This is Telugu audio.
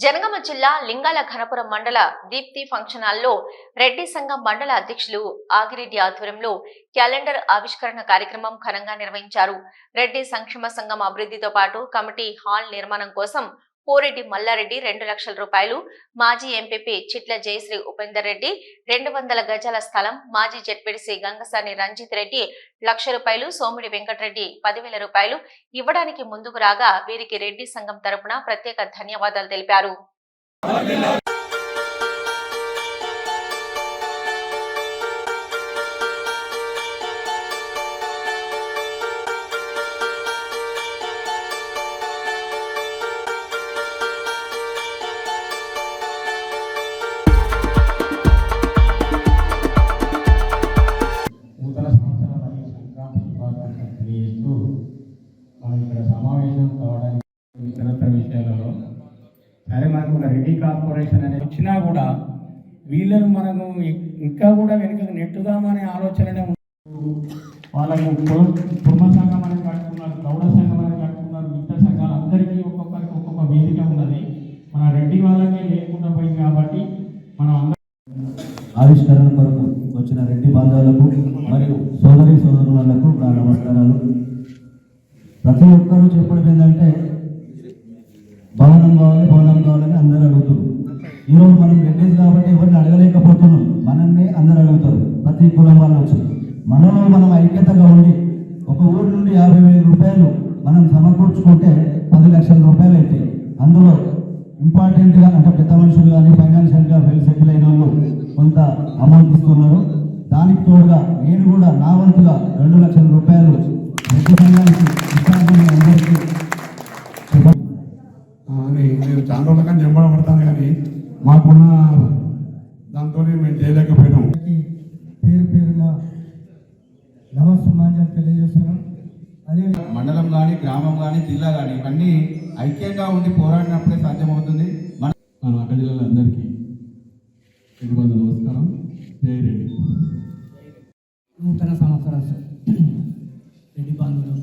జనగామ జిల్లా లింగాల ఘనపురం మండల దీప్తి ఫంక్షన్ హాల్లో రెడ్డి సంఘం మండల అధ్యక్షులు ఆగిరెడ్డి ఆధ్వర్యంలో క్యాలెండర్ ఆవిష్కరణ కార్యక్రమం ఘనంగా నిర్వహించారు. రెడ్డి సంక్షేమ సంఘం అభివృద్ధితో పాటు కమిటీ హాల్ నిర్మాణం కోసం పోరెడ్డి మల్లారెడ్డి రెండు లక్షల రూపాయలు మాజీ ఎంపీపీ చిట్ల జయశ్రీ ఉపేందర్ రెడ్డి రెండు వందల గజాల స్థలం మాజీ జడ్పీడీసీ గంగసాని రంజిత్ రెడ్డి లక్ష రూపాయలు సోమిడి వెంకటరెడ్డి పదివేల రూపాయలు ఇవ్వడానికి ముందుకు రాగా వీరికి రెడ్డి సంఘం తరపున ప్రత్యేక ధన్యవాదాలు తెలిపారు. శుభాకాంక్షలు తెలియజేస్తూ మనం ఇక్కడ సమావేశం కావడానికి ఇతరత్ర విషయాలలో సరే మనకు ఒక రెడ్డి కార్పొరేషన్ అనేది వచ్చినా కూడా వీళ్ళను మనము ఇంకా కూడా వెనుకకు నెట్టుదామనే ఆలోచననే ఉంది. వాళ్ళకు కుటుంబ సంఘం అని కట్టుకున్నారు గౌడ సంఘం అని కట్టుకున్నారు మిగతా సంఘాలు అందరికీ ఒక్కొక్కరికి ఒక్కొక్క వేదిక ఉన్నది మన రెడ్డి వాళ్ళకే లేకుండా పోయింది కాబట్టి మనం అందరం ఆవిష్కరణ కొరకు వచ్చిన రెడ్డి బాంధవులకు మరియు సోదరి సోదరులకు నా నమస్కారాలు. ప్రతి ఒక్కరూ చెప్పడం ఏంటంటే భవనం కావాలి భవనం కావాలని అందరూ అడుగుతారు. ఈరోజు మనం రెడ్డిస్ కాబట్టి ఎవరిని అడగలేకపోతున్నాం. మనల్ని అందరూ అడుగుతారు. ప్రతి కులం వాళ్ళు వచ్చి. మనలో మనం ఐక్యతగా ఉండి ఒక ఊరి నుండి యాభై వేల రూపాయలు మనం సమకూర్చుకుంటే పది లక్షల రూపాయలు అవుతాయి అందులో ఇంపార్టెంట్గా అంటే పెద్ద మనుషులు కానీ ఫైనాన్షియల్గా వెల్ సెటిల్ అయిన వాళ్ళు ఇస్తున్నారు దానికి తోడుగా నేను కూడా నా వంతుగా రెండు లక్షల రూపాయలు రెడ్డి సంఘానికి అందరికీ అని నేను చాలా రోజుల కానీ పడతాను కానీ మాకున్న దాంతో మేము చేయలేకపోయినాం. పేరు పేరున నమస్సుమాంజలు తెలియజేస్తున్నాం. అదే మండలం కానీ గ్రామం కానీ జిల్లా కానీ ఇవన్నీ ఐక్యంగా ఉండి పోరాడినప్పుడే సాధ్యమవుతుంది. మన నూతన సంవత్సర రెడ్డి బంధువులు